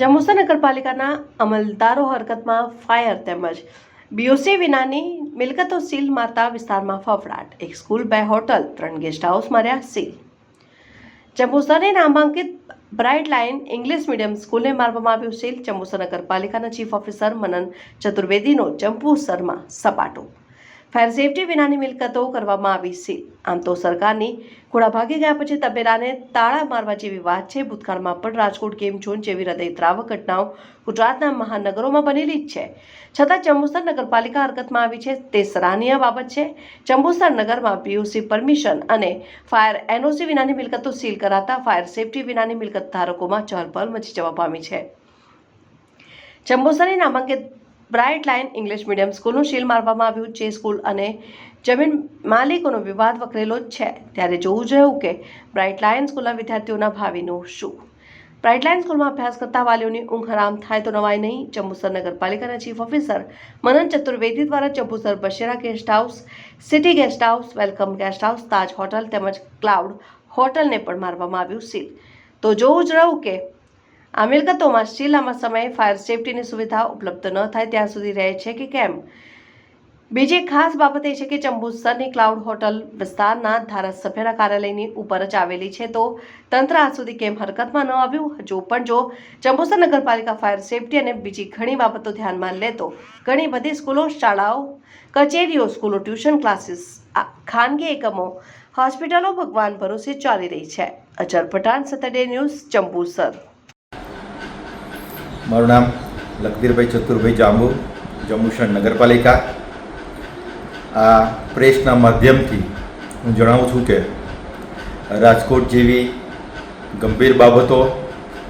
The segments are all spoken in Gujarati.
જંબુસર નગરપાલિકાના અમલદારો હરકતમાં ફાયર તેમજ બીઓસી વિનાની મિલકતો સીલ મારતા વિસ્તારમાં ફફડાટ. એક સ્કૂલ, બે હોટલ, ત્રણ ગેસ્ટ હાઉસ માર્યા સીલ. જંબુસરની નામાંકિત બ્રાઇટ લાઇન ઇંગ્લિશ મીડિયમ સ્કૂલને મારવામાં આવ્યું સીલ. જંબુસર નગરપાલિકાના ચીફ ઓફિસર મનન ચતુર્વેદીનો જંબુસરમાં સપાટો. ફાયર સેફટી વિનાની મિલકતો કરવામાં આવી છે. આમ તો સરકારની ઘોડા ભાગી ગયા પછી તબેલાને તાળા મારવા જેવી વાત છે. ભૂતકાળમાં પણ રાજકોટ ગેમ ઝોન જેવી હૃદયદ્રાવક ઘટનાઓ ગુજરાતના મહાનગરોમાં બનેલી જ છે. છતાં જંબુસર નગરપાલિકા હરકતમાં આવી છે તે સરાહનીય બાબત છે. જંબુસર નગરમાં પીયુસી પરમિશન અને ફાયર એનઓસી વિનાની મિલકતો સીલ કરાતા ફાયર સેફટી વિનાની મિલકત ધારકોમાં ચહલપહલ મચી જવા પામી છે. જંબુસરની નામાંકિત બ્રાઇટ લાઇન ઇંગ્લિશ મીડિયમ સ્કૂલનું શીલ મારવામાં આવ્યું જે સ્કૂલ અને જમીન માલિકોનો વિવાદ વકરેલો છે. ત્યારે જોવું રહ્યું કે બ્રાઇટ લાઇન સ્કૂલના વિદ્યાર્થીઓના ભાવિનું શું? બ્રાઇટ લાઇન સ્કૂલમાં અભ્યાસ કરતા વાલીઓની ઊંઘ હરામ થાય તો નવાય નહીં. જંબુસર નગરપાલિકાના ચીફ ઓફિસર મનન ચતુર્વેદી દ્વારા Jambusar Basera guest house, city guest house, welcome guest house, Taj hotel તેમજ ક્લાઉડ હોટલને પણ મારવામાં આવ્યું સીલ તો જોવું જ રહ્યું કે આ મિલકતોમાં લાંબા સમયે ફાયર સેફટીની સુવિધા ઉપલબ્ધ ન થાય ત્યાં સુધી રહે છે કે કેમ? બીજી ખાસ બાબત એ છે કે ચંબુસરની ક્લાઉડ હોટલ વિસ્તારના ધારાસભ્યના કાર્યાલયની ઉપર જ આવેલી છે. તો તંત્ર આ સુધી કેમ હરકતમાં ન આવ્યું? હજુ પણ જો ચંબુસર નગરપાલિકા ફાયર સેફટી અને બીજી ઘણી બાબતો ધ્યાનમાં લે, તો ઘણી બધી સ્કૂલો, શાળાઓ, કચેરીઓ, સ્કૂલો, ટ્યુશન ક્લાસીસ ખાનગી એકમો, હોસ્પિટલો ભગવાન ભરોસે ચાલી રહી છે. અજર પઠાણ સેટરડે ન્યૂઝ જંબુસર મારું નામ લખધીરભાઈ ચતુરભાઈ જાંબુ જંબુસર નગરપાલિકા. આ પ્રેસના માધ્યમથી હું જણાવું છું કે રાજકોટ જેવી ગંભીર બાબતો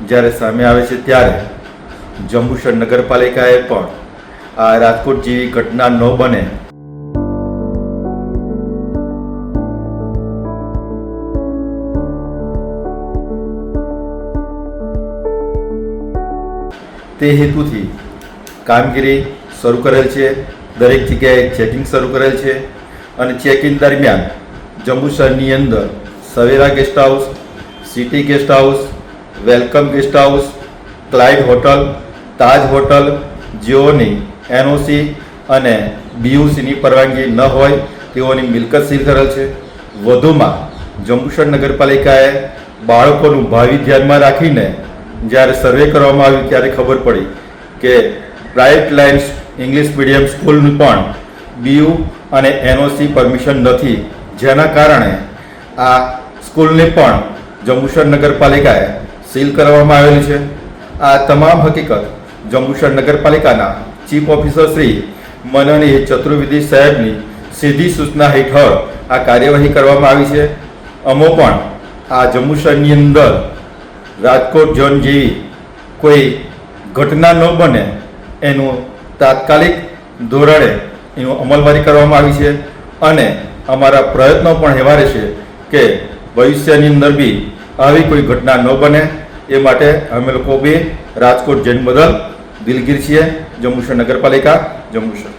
જ્યારે સામે આવે છે ત્યારે જંબુસર નગરપાલિકાએ પણ આ રાજકોટ જેવી ઘટના ન બને તે હેતુથી કામગીરી શરૂ કરેલ છે. દરેક જગ્યાએ ચેકિંગ શરૂ કરેલ છે અને ચેકિંગ દરમિયાન જંબુસરની અંદર Savera guest house, city guest house, welcome guest house, cloud hotel, Taj hotel, જેઓની NOC અને બીયુસીની પરવાનગી ન હોય તેઓની મિલકત સીલ કરેલ છે. વધુમાં જંબુસર નગરપાલિકાએ બાળકોનું ભાવિ ધ્યાનમાં રાખીને જ્યારે સર્વે કરવામાં આવ્યું ત્યારે ખબર પડી કે બ્રાઇટ લાઇન્સ ઇંગ્લિશ મીડિયમ સ્કૂલનું પણ બીયુ અને એનઓસી પરમિશન નથી. જેના કારણે આ સ્કૂલને પણ જંબુસર નગરપાલિકાએ સીલ કરવામાં આવેલી છે. આ તમામ હકીકત જંબુસર નગરપાલિકાના ચીફ ઓફિસર શ્રી મનની ચતુર્વેદી સાહેબની સીધી સૂચના હેઠળ આ કાર્યવાહી કરવામાં આવી છે. અમો પણ આ જંબુસરની અંદર રાજકોટ ઝોન જેવી કોઈ ઘટના ન બને એનું તાત્કાલિક ધોરણે એનું અમલવારી કરવામાં આવી છે અને અમારા પ્રયત્નો પણ એવા રહેશે કે ભવિષ્યની અંદર બી આવી કોઈ ઘટના ન બને એ માટે અમે લોકો બી રાજકોટ જૈન બદલ દિલગીર છીએ. જંબુસર નગરપાલિકા જંબુસર